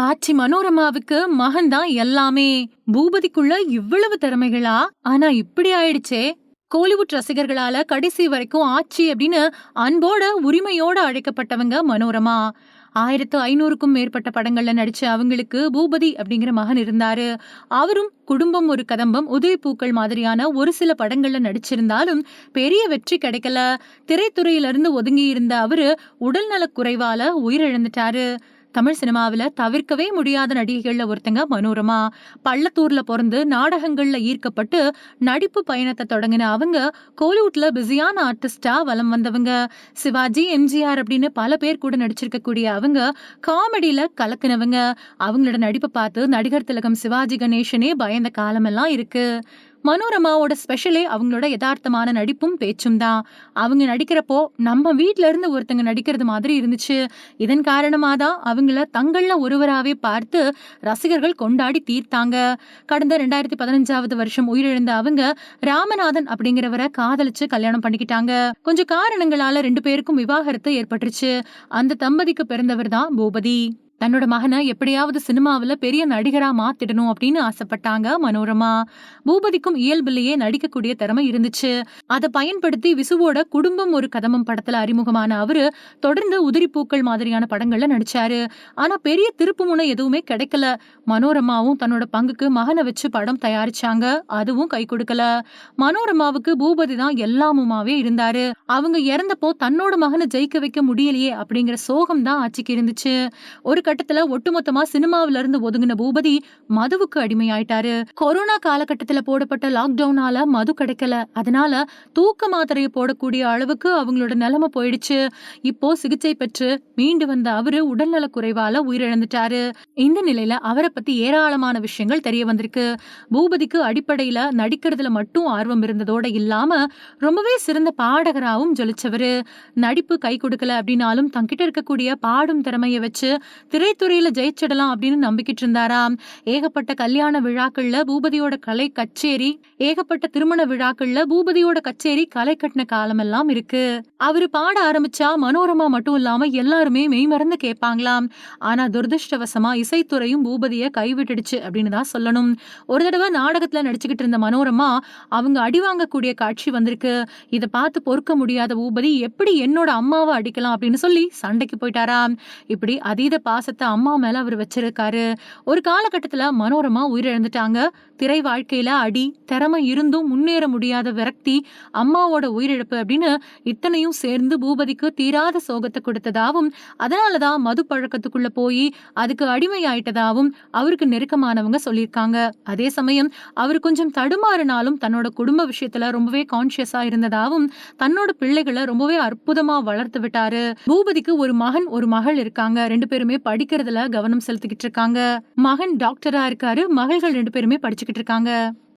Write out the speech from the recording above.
ஆச்சி மனோரமாவுக்கு மகன் தான் எல்லாமே. பூபதிக்குள்ள இவ்வளவு திறமைகளா? ஆனா இப்படி ஆயிடுச்சே. கோலிவுட் ரசிகர்களால கடைசி வரைக்கும் ஆச்சி அப்படின்னு அன்போட உரிமையோட அழைக்கப்பட்டவங்க மனோரமா. ஆயிரத்து ஐநூறுக்கும் மேற்பட்ட படங்கள்ல நடிச்ச அவங்களுக்கு பூபதி அப்படிங்கிற மகன் இருந்தாரு. அவரும் குடும்பம் ஒரு கதம்பம் உதவி பூக்கள் மாதிரியான ஒரு சில படங்கள்ல நடிச்சிருந்தாலும் பெரிய வெற்றி கிடைக்கல. திரைத்துறையிலிருந்து ஒதுங்கி இருந்த அவரு உடல்நலக் குறைவால உயிரிழந்துட்டாரு. தமிழ் சினிமாவில் தவிர்க்கவே முடியாத நடிகைகளில் ஒருத்தங்க மனோரமா. பள்ளத்தூரில் பிறந்து நாடகங்களில் ஈர்க்கப்பட்டு நடிப்பு பயணத்தை தொடங்கின அவங்க கோலிவுட்ல பிஸியான ஆர்டிஸ்டாக வலம் வந்தவங்க. சிவாஜி எம்ஜிஆர் அப்படின்னு பல பேர் கூட நடிச்சிருக்கக்கூடிய அவங்க காமெடியில் கலக்குனவங்க. அவங்களோட நடிப்பை பார்த்து நடிகர் திலகம் சிவாஜி கணேசனே பயந்த காலமெல்லாம் இருக்கு. மனோரமாவோட ஸ்பெஷலே அவங்களோட யதார்த்தமான நடிப்பும் பேச்சும் தான். அவங்க நடிக்கிறப்போ நம்ம வீட்டில இருந்து ஒருத்தங்க நடிக்கிறது மாதிரி இருந்துச்சு. இதன் காரணமாக தான் அவங்கள தங்கள ஒருவராகவே பார்த்து ரசிகர்கள் கொண்டாடி தீர்த்தாங்க. கடந்த ரெண்டாயிரத்தி பதினஞ்சாவது வருஷம் உயிரிழந்த அவங்க ராமநாதன் அப்படிங்கிறவரை காதலிச்சு கல்யாணம் பண்ணிக்கிட்டாங்க. கொஞ்சம் காரணங்களால ரெண்டு பேருக்கும் விவாகரத்து ஏற்பட்டுருச்சு. அந்த தம்பதிக்கு பிறந்தவர் தான் பூபதி. தன்னோட மகனை எப்படியாவது சினிமாவில் பெரிய நடிகரா மாத்திடணும் அப்படின்னு ஆசைப்பட்டாங்க மனோரமா. பூபதிக்கும் இயல்பிலேயே நடிக்கக்கூடிய திறமை இருந்துச்சு. அதை பயன்படுத்தி விசுவோட குடும்பம் ஒரு கதமம் படத்தில் அறிமுகமான அவரு தொடர்ந்து உதிரிப்பூக்கள் மாதிரியான படங்கள்ல நடிச்சாரு. ஆனா பெரிய திருப்பு முனை எதுவுமே கிடைக்கல. மனோரமாவும் தன்னோட பங்குக்கு மகனை வச்சு படம் தயாரிச்சாங்க. அதுவும் கை கொடுக்கல. மனோரமாவுக்கு பூபதி தான் எல்லாமுமாவே இருந்தாரு. அவங்க இறந்தப்போ தன்னோட மகனை ஜெயிக்க வைக்க முடியலையே அப்படிங்கிற சோகம் தான் ஆட்சிக்கு இருந்துச்சு. ஒரு கட்டத்துல ஒட்டுமொத்தமா சினிமாவில இருந்து ஒதுங்கின பூபதி மதுவுக்கு அடிமையாயிட்டாரு. கொரோனா காலகட்டத்துல போடப்பட்ட லாக்டவுனால மது கிடைக்கல. அதனால தூக்க மாத்திரையை போடக்கூடிய அளவுக்கு அவங்களோட நிலைமை போயிடுச்சு. இப்போ சிகிச்சை பெற்று மீண்டு வந்த அவரு உடல்நல குறைவால உயிரிழந்துட்டாரு. இந்த நிலையில அவரை பத்தி ஏராளமான விஷயங்கள் தெரிய வந்திருக்கு. பூபதிக்கு அடிப்படையில நடிக்கிறதுல மட்டும் ஆர்வம் இருந்ததோட இல்லாம ரொம்பவே சிறந்த பாடகராகவும் ஜொலிச்சவரு. நடிப்பு கை கொடுக்கல அப்படின்னாலும் தங்கிட்ட இருக்கக்கூடிய பாடும் திறமையை வச்சு திரைத்துறையில ஜெயிச்சிடலாம் அப்படின்னு நம்பிக்கிட்டு இருந்தாராம் ஏகப்பட்ட கல்யாண விழாக்கள்ல பூபதியோட கலை கச்சேரி ஏகப்பட்ட திருமண விழாக்கள்ல பூபதியோட கச்சேரி கலை கட்டின காலமெல்லாம் இருக்கு. அவரு பாட ஆரம்பிச்சா மனோரமா மட்டும் இல்லாம எல்லாருமே மெய்மறந்து கேட்பாங்களாம். ஆனா துரதிருஷ்டவசமா இசைத்துறையும் பூபதிய கைவிட்டுடுச்சு அப்படின்னு தான் சொல்லணும். ஒரு தடவை நாடகத்துல நடிச்சுக்கிட்டு இருந்த மனோரமா அவங்க அடி வாங்கக்கூடிய காட்சி வந்திருக்கு. இதை பார்த்து பொறுக்க முடியாத பூபதி எப்படி என்னோட அம்மாவை அடிக்கலாம் அப்படின்னு சொல்லி சண்டைக்கு போயிட்டாராம் இப்படி அதீத பாசத்தை அம்மா மேல அவர் வச்சிருக்காரு. ஒரு காலகட்டத்துல மனோரமா உயிரிழந்துட்டாங்க. திரை வாழ்க்கையில அடி திறமை இருந்தும் முன்னேற முடியாத விரக்தி அம்மாவோட உயிரிழப்பு அப்படின்னு இத்தனையும் சேர்ந்து பூபதிக்கு தீராத சோகத்தை கொடுத்ததாவும் அதனாலதான் மது பழக்கத்துக்குள்ள போய் அதுக்கு அடிமையாயிட்டதாகவும் அவருக்கு நெருக்கமானவங்க சொல்லியிருக்காங்க. அதே சமயம் அவர் கொஞ்சம் தடுமாறினாலும் தன்னோட குடும்ப விஷயத்துல ரொம்பவே கான்சியஸா இருந்ததாகவும் தன்னோட பிள்ளைகளை ரொம்பவே அற்புதமா வளர்த்து விட்டாரு. பூபதிக்கு ஒரு மகன் ஒரு மகள் இருக்காங்க. ரெண்டு பேருமே படிக்கிறதுல கவனம் செலுத்திக்கிட்டு இருக்காங்க. மகன் டாக்டரா இருக்காரு. மகள்கள் ரெண்டு பேருமே படிச்சுக்கிட்டு இருக்காங்க.